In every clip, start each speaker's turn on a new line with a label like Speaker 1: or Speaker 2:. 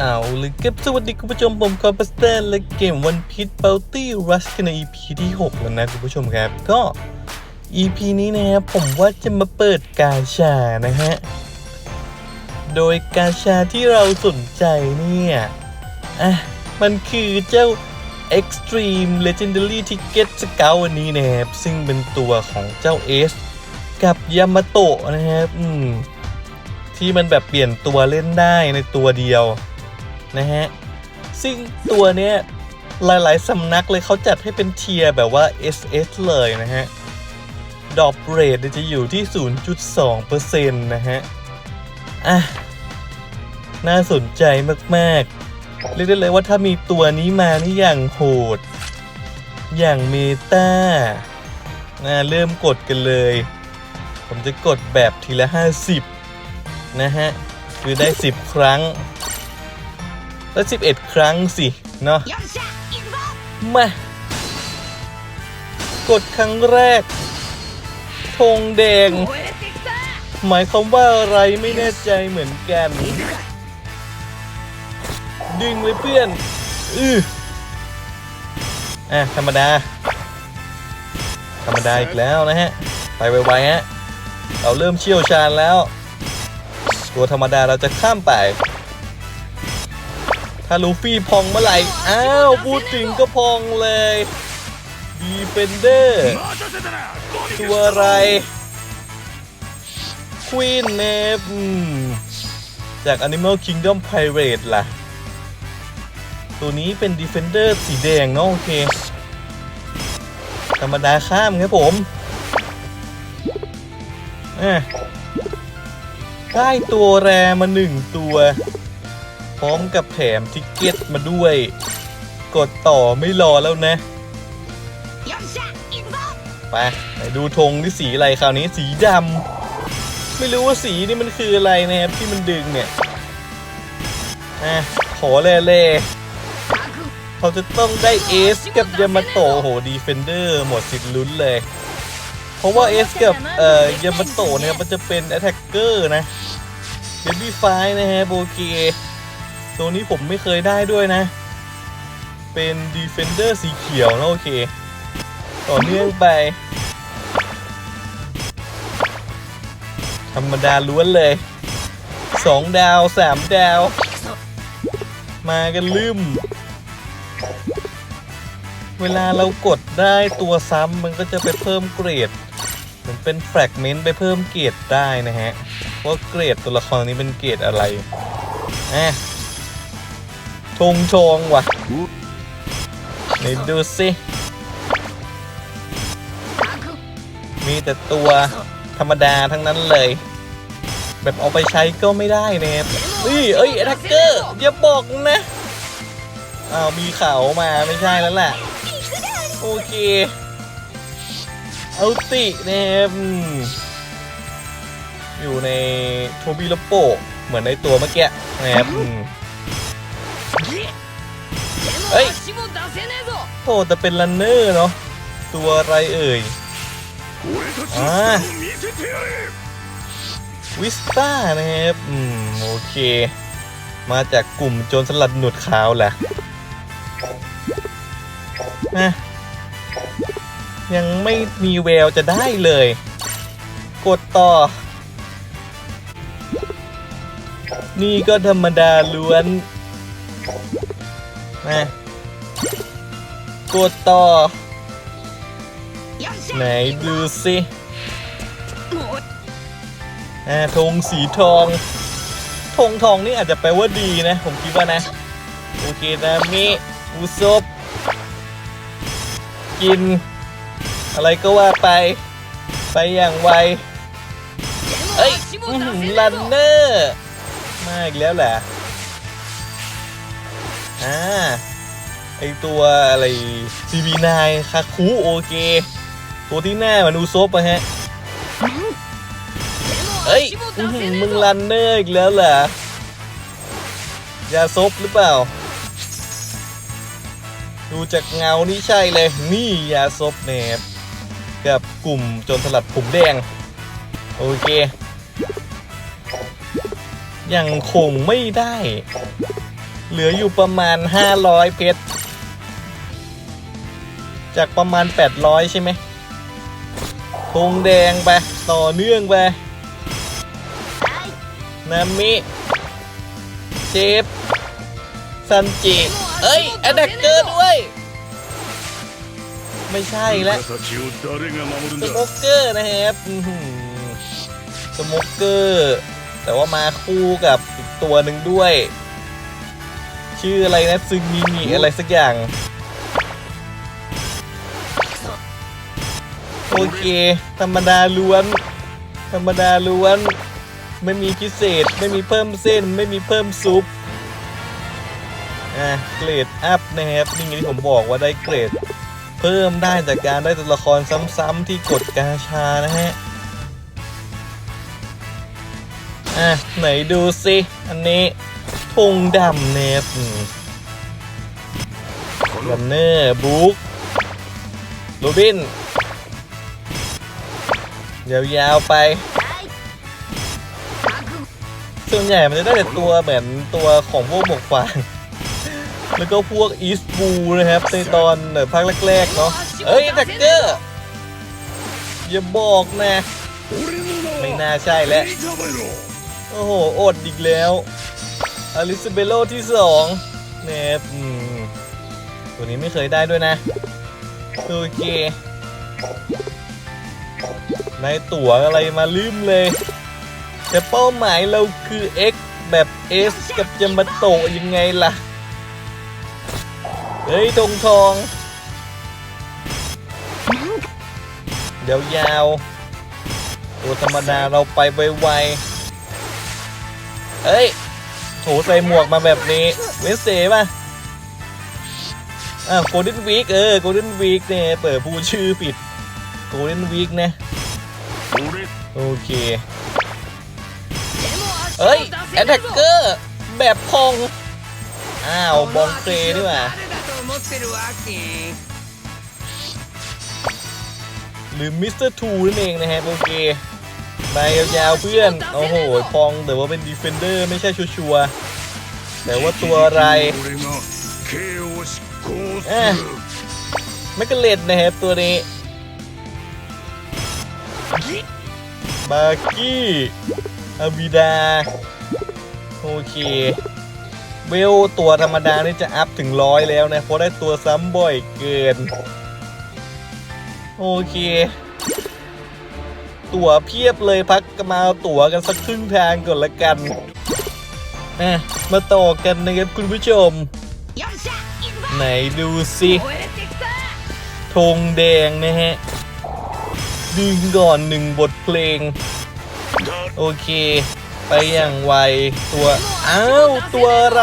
Speaker 1: เอาเลยครับสวัสดีคุณผู้ชมผมคอมพัสเตอร์และเกมวันพีชเบลตี้รัชกันใน EP ที่ 6 แล้วนะคุณผู้ชมครับ ก็ EP นี้นะครับผมว่าจะมาเปิดกาชานะฮะ โดยกาชาที่เราสนใจเนี่ย อะ มันคือเจ้า Extreme Legendary Ticket Scout อันนี้นะครับ ซึ่งเป็นตัวของเจ้าเอสกับยามาโตะนะครับ อืม ที่มันแบบเปลี่ยนตัวเล่นได้ในตัวเดียว นะฮะ ซึ่งตัวเนี้ยหลายๆสำนักเลยเขาจัดให้เป็นเทียแบบว่า SS เลยนะฮะ ดอปเรทจะอยู่ที่ 0.2%นะฮะ อะ น่าสนใจมาก ๆ เรียกได้เลยว่าถ้ามีตัวนี้มานี่อย่างโหด อย่างเมตานะเริ่มกดกันเลย ผมจะกดแบบทีละ 50 นะฮะ คือได้ 10 ครั้ง แล้ว 11 ครั้งสิ เนาะมากดครั้งแรกธงแดง หมายความว่าอะไรไม่แน่ใจเหมือนกัน ดึงเลยเพื่อน อืออะ ธรรมดา ธรรมดาอีกแล้วนะฮะ ไปไวๆฮะ เราเริ่มเชี่ยวชาญแล้ว ตัวธรรมดาเราจะข้ามไป ถ้าลูฟี่พองเมื่อไหร่ อ้าวพูดถึงก็พองเลยดีเฟนเดอร์ตัวอะไรควีนเนฟจาก Animal Kingdom Pirate ล่ะ ตัวนี้เป็น Defender สีแดงเนาะโอเค ธรรมดาข้ามครับผมได้ตัวแรมาหนึ่งตัว พร้อมกับแถมทิกเก็ตมาด้วย กดต่อไม่รอแล้วนะ ไปไปดูธงที่สีอะไรคราวนี้สีดำไม่รู้ว่าสีนี่มันคืออะไรนะครับที่มันดึงเนี่ยอะขอเล่ๆเขาจะต้องได้เอสกับยามาโตโหดีเฟนเดอร์หมดสิทธิ์ลุ้นเลย เพราะว่าเอสกับเอ่อยามาโตเนี่ยมันจะเป็นแอตแทกเกอร์นะเบบี้ไฟนะฮะโบเก ตัวนี้ผมไม่เคยได้ด้วยนะ เป็นดีเฟนเดอร์สีเขียวนะโอเค ต่อเนื่องไป ธรรมดาล้วนเลยสองดาวสามดาว มากันลืม เวลาเรากดได้ตัวซ้ำมันก็จะไปเพิ่มเกรดเหมือนเป็นแฟกเมนต์ไปเพิ่มเกรดได้นะฮะ ว่าเกรดตัวละครนี้เป็นเกรดอะไรอะ ทงชงว่ะไหนดูสิมีแต่ตัวธรรมดาทั้งนั้นเลย แบบเอาไปใช้ก็ไม่ได้เนี่ยเอ้ยเอ้ยแอทเกอร์อย่าบอกนะอ้าวมีเขามาไม่ใช่แล้วแหละโอเคเอาติเนะครับอืมอยู่ในโทบิโลโปเหมือนในตัวเมื่อกี้นะครับ
Speaker 2: เฮ้ย
Speaker 1: โอ้แต่เป็นลันเนอร์เนาะตัวอะไรเอ่ยอ่าวิสต้านะครับ อืม โอเค มาจากกลุ่มโจรสลัดหนวดขาวแหละนะยังไม่มีแววจะได้เลย กดต่อ นี่ก็ธรรมดาล้วน มากดต่อ ไหนดูสิ
Speaker 2: แอ่า
Speaker 1: ธงสีทองธงทองนี่อาจจะแปลว่าดีนะ ผมคิดว่านะ โอเคนะมิอุซบกิน อะไรก็ว่าไป ไปอย่างไว เอ้ยลันเนอร์ มาอีกแล้วแหละ อ่าไอตัวอะไรนายคาคูโอเค ตัวที่หน้ามันอูซบอะฮะ เฮ้ย มึงลันเนอร์อีกแล้วเหรอยาซบหรือเปล่า ดูจากเงานี่ใช่เลย นี่ยาซบเนี่ยกับกลุ่มจนสลัดผมแดง โอเค ยังคงไม่ได้ เหลืออยู่ประมาณ 500 เพชร จากประมาณ 800 ใช่ไหมธงแดงไป ต่อเนื่องไป นามิเชฟซันจิ เอ้ยแอดกเกอร์ด้วย ไม่ใช่แล้วสโมกเกอร์นะครับสโมกเกอร์ แต่ว่ามาคู่กับตัวหนึ่งด้วย ชื่ออะไรนะซึงมีมีอะไรสักอย่าง โอเค ธรรมดาล้วน ธรรมดาล้วน ไม่มีพิเศษ ไม่มีเพิ่มเส้น ไม่มีเพิ่มซุป อะ เกรดอัพนะครับ นี่ไงที่ผมบอกว่าได้เกรด เพิ่มได้จากการได้ตัวละครซ้ำๆที่กดกาชานะฮะ อะ ไหนดูสิ อันนี้ ปงดำเนฟแบนเนอร์บุ๊กโรบิน ยาวๆไป ส่วนใหญ่มันจะได้แต่ตัวเหมือนตัวของพวกหมวกฟางแล้วก็พวกอีสบูนะครับ ในตอนภาคแรกๆ เนาะเอ้ยแท็กเกอร์ อย่าบอกนะ ไม่น่าใช่แล้ว โอ้โห อดอีกแล้ว อลิซาเบโลที่สองเนบอืมตัวนี้ไม่เคยได้ด้วยนะโอเคในตั๋วอะไรมาลืมเลย แต่เป้าหมายเราคือ X แบบ S กับยามาโตะยังไงล่ะ เฮ้ยธงทองเดี๋ยวยาวๆ ตัวธรรมดาเราไปไวๆ เฮ้ย โถใส่หมวกมาแบบนี้ เวสเซ่ป่ะอ่าโกลเด้นวีคเออโกลเด้นวีคเนี่ยเปิดผู้ชื่อปิดโกลเด้นวีคนะ โอเคเอ้ยแอตแทกเกอร์ แบบพอง อ้าว บองเกรดีกว่าหรือมิสเตอร์ทูนั่นเองนะฮะโอเค ไปยาวๆเพื่อน โอ้โหพองแต่ว่าเป็นดีเฟนเดอร์ไม่ใช่ชัวชัวแต่ว่าตัวอะไร
Speaker 3: เไม่
Speaker 1: กระเล็ดนะครับตัวนี้บากี้อาบิดา โอเคเบลตัวธรรมดานี่จะอัพถึงร้อยแล้วนะ เพราะได้ตัวซ้ำบ่อยเกิน โอเค ตั๋วเพียบเลยพักมาตั๋วกันสักครึ่งทางก่อนละกันอะมาต่อกันนะครับคุณผู้ชม ไหนดูสิธงแดงนะฮะดึงก่อนหนึ่งบทเพลง โอเค ไปอย่างไวตัว อ้าว ตัวอะไร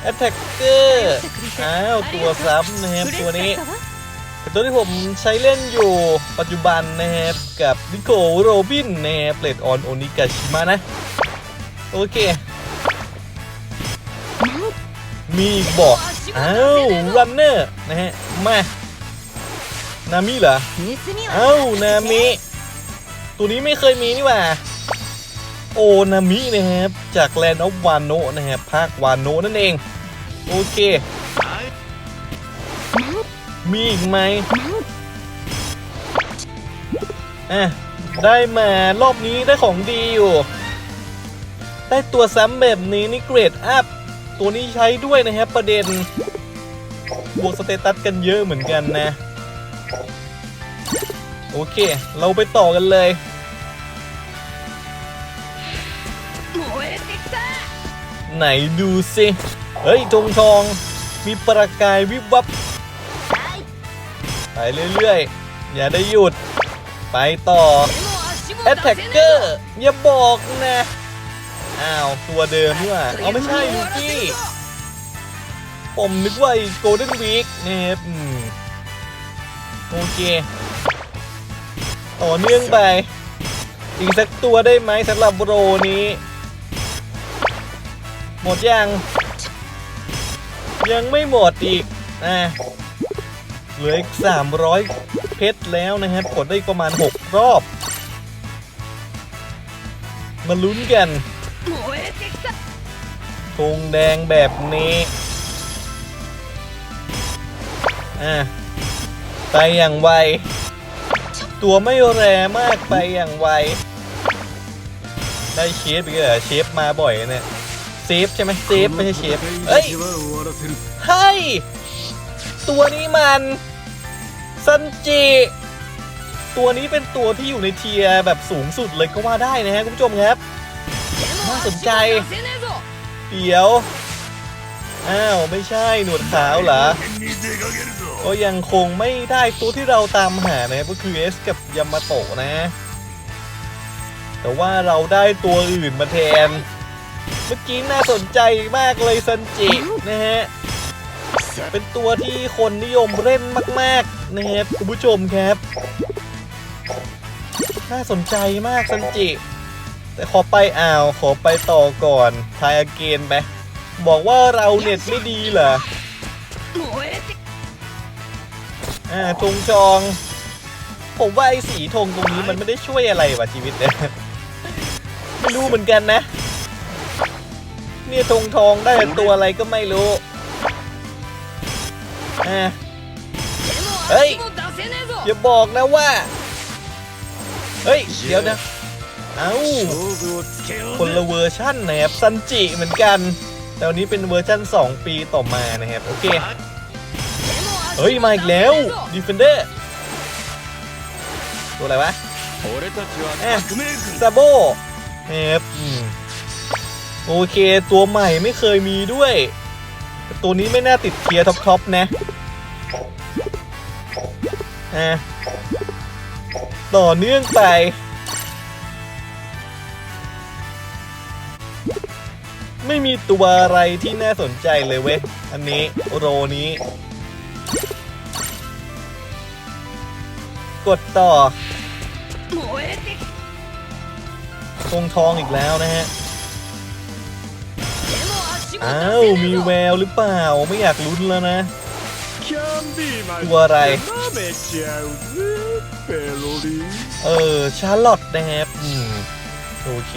Speaker 1: แอตแทกเกอร์อ้าว ตัวซ้ำนะฮะตัวนี้ เป็นตัวที่ผมใช้เล่นอยู่ปัจจุบันนะครับกับนิโคโรบินนะครับเลดออนโอนิกาชิมะนะ โอเค มีอีกบอกอ้าวรันเนอร์นะฮะ มานามิเหรอเอ้านามิตัวนี้ไม่เคยมีนี่หว่า โอนามินะครับ จากแลนด์ออฟวานโนนะครับ ภาควานโนนั่นเอง โอเค มีอีกไหมเอะได้มารอบนี้ได้ของดีอยู่ ได้ตัวแซมแบบนี้นี่เกรดอัพ ตัวนี้ใช้ด้วยนะครับประเด็น บวกสเตตัสกันเยอะเหมือนกันนะ โอเค เราไปต่อกันเลยไหนดูสิ เฮ้ยธงทอง มีประกายวิบวับ ไปเรื่อยๆ อย่าได้หยุด ไปต่อแอตแทกเกอร์อย่าบอกนะ อ้าว ตัวเดิมนี่ว่าเอาไม่ใช่ลูกี้ผมนึกว่าโกลเด้นวีคเนะครัโอเค ต่อเนื่องไป อีกสักตัวได้ไหมสำหรับโรนี้ หมดยัง ยังไม่หมดอีก อะ เหลืออีก300 เพชรแล้วนะฮะขบกดได้ประมาณ 6 รอบ มาลุ้นกันธงแดงแบบนี้ อะ ไปอย่างไว ตัวไม่แรงมากไปอย่างไว ได้เชฟอีกเหรอเชฟมาบ่อยเนี่ยเซฟใช่ไหมเซฟไม่ใช่เชฟเฮ้ย ให้ ตัวนี้มันซันจิ ตัวนี้เป็นตัวที่อยู่ในเทียร์แบบสูงสุดเลยก็ว่าได้นะฮะคุณผู้ชมครับ น่า
Speaker 2: สนใจ
Speaker 1: เดี๋ยว อ้าว ไม่ใช่หนวดขาวเหรอ ก็ยังคงไม่ได้ตัวที่เราตามหานะก็คือเอสกับยามาโตะนะ แต่ว่าเราได้ตัวอื่นมาแทน เมื่อกี้น่าสนใจมากเลยซันจินะฮะ เป็นตัวที่คนนิยมเล่นมาก ๆ นะครับคุณผู้ชมครับ น่าสนใจมากซันจิ แต่ขอไปอ่าวขอไปต่อก่อนทายเกนไปบอกว่าเราเน็ตไม่ดีเหรออ่าทงจอง ผมว่าไอ้สีธงตรงนี้มันไม่ได้ช่วยอะไรว่ะชีวิตเนี่ยไม่รู้เหมือนกันนะ เนี่ยธงทองได้ตัวอะไรก็ไม่รู้
Speaker 2: เฮ้ย
Speaker 1: อย่าบอกนะว่า เฮ้ย เดี๋ยวนะ เอ้า คนละเวอร์ชั่นนะครับซันจิเหมือนกัน แต่วันนี้เป็นเวอร์ชั่น 2 ปีต่อมานะครับ โอเค เฮ้ย มาอีกแล้ว
Speaker 2: ดีเฟ
Speaker 1: นเดอร์ตัวอะไรวะ
Speaker 3: แอบ
Speaker 1: ซาโบเนบโอเค ตัวใหม่ไม่เคยมีด้วย ตัวนี้ไม่น่าติดเกียร์ท็อปๆนะอะต่อเนื่องไป ไม่มีตัวอะไรที่น่าสนใจเลยเว้ย อันนี้โรนี้ กดต่อคงทองอีกแล้วนะฮะ อ้าว มีแววหรือเปล่าไม่อยากลุ้นแล้วนะ ตัวอะไร เออ ชาร์ลอตนะครับอืมโอเค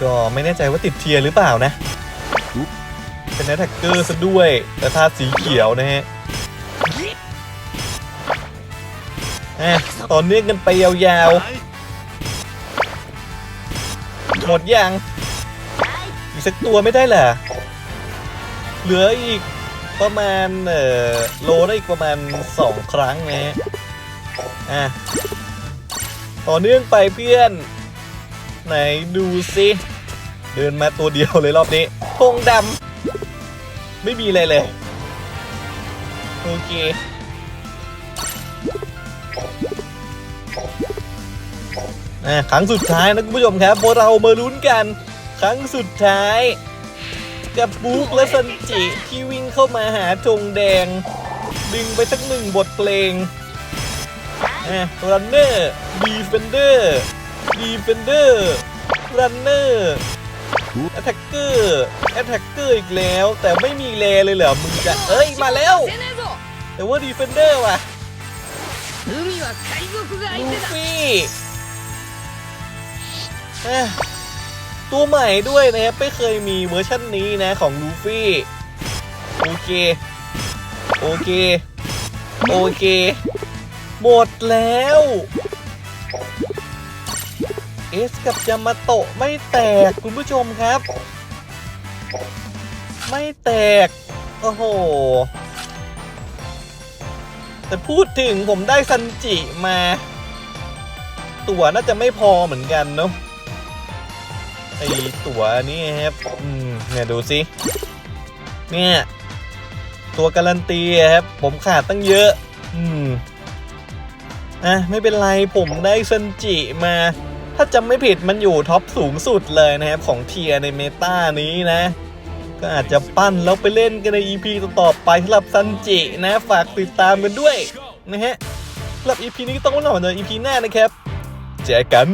Speaker 1: ก็ไม่แน่ใจว่าติดเทียร์หรือเปล่านะ เป็นแท็กเกอร์ซะด้วย แต่ทาสีเขียวนะฮะต่อเนื่องกันไปยาวๆ หมดยัง สักตัวไม่ได้เหรอเหลืออีกประมาณเอ่อโลได้อีกประมาณ2ครั้งนะอะต่อเนื่องไปเพื่อน ไหนดูสิเดินมาตัวเดียวเลยรอบนี้ธงดำไม่มีอะไรเลย โอเคอะครั้งสุดท้ายนะคุณผู้ชมครับพวกเรามาลุ้นกัน ครั้งสุดท้าย กับบู๊กและซันจิที่วิ่งเข้ามาหาธงแดง ดึงไปสักหนึ่งบทเพลงอ่รันเนอร์ดีเฟนเดอร์ดีเฟนเดอร์รันเนอร์แอทแทกเกอร์แอทแทกเกอร์อีกแล้ว แต่ไม่มีแลเลยเหรอมึงจะเอ้ยมาแล้ว แต่ว่าดีเฟนเดอร์ว่ะลูฟี่ ตัวใหม่ด้วยนะครับไม่เคยมีเวอร์ชันนี้นะของลูฟี่โอเค โอเค โอเค หมดแล้ว เอสกับยามาโตะไม่แตกคุณผู้ชมครับ ไม่แตก โอ้โห แต่พูดถึงผมได้ซันจิมา ตั๋วน่าจะไม่พอเหมือนกันเนาะ ไอตั๋วนี้ครับอืมเนี่ยดูสิเนี่ยตัวการันตีครับ ผมขาดตั้งเยอะ อืมอะไม่เป็นไรผมได้ซันจิมา ถ้าจำไม่ผิดมันอยู่ท็อปสูงสุดเลยนะครับ ของเทียในเมตานี้นะ ก็อาจจะปั้นแล้วไปเล่นกันใน EP ต่อๆไปสำหรับซันจินะ ฝากติดตามกันด้วยนะฮะสำหรับ EP นี้ก็ต้องมาหน่อยใน EP หน้านะครับ เจอกัน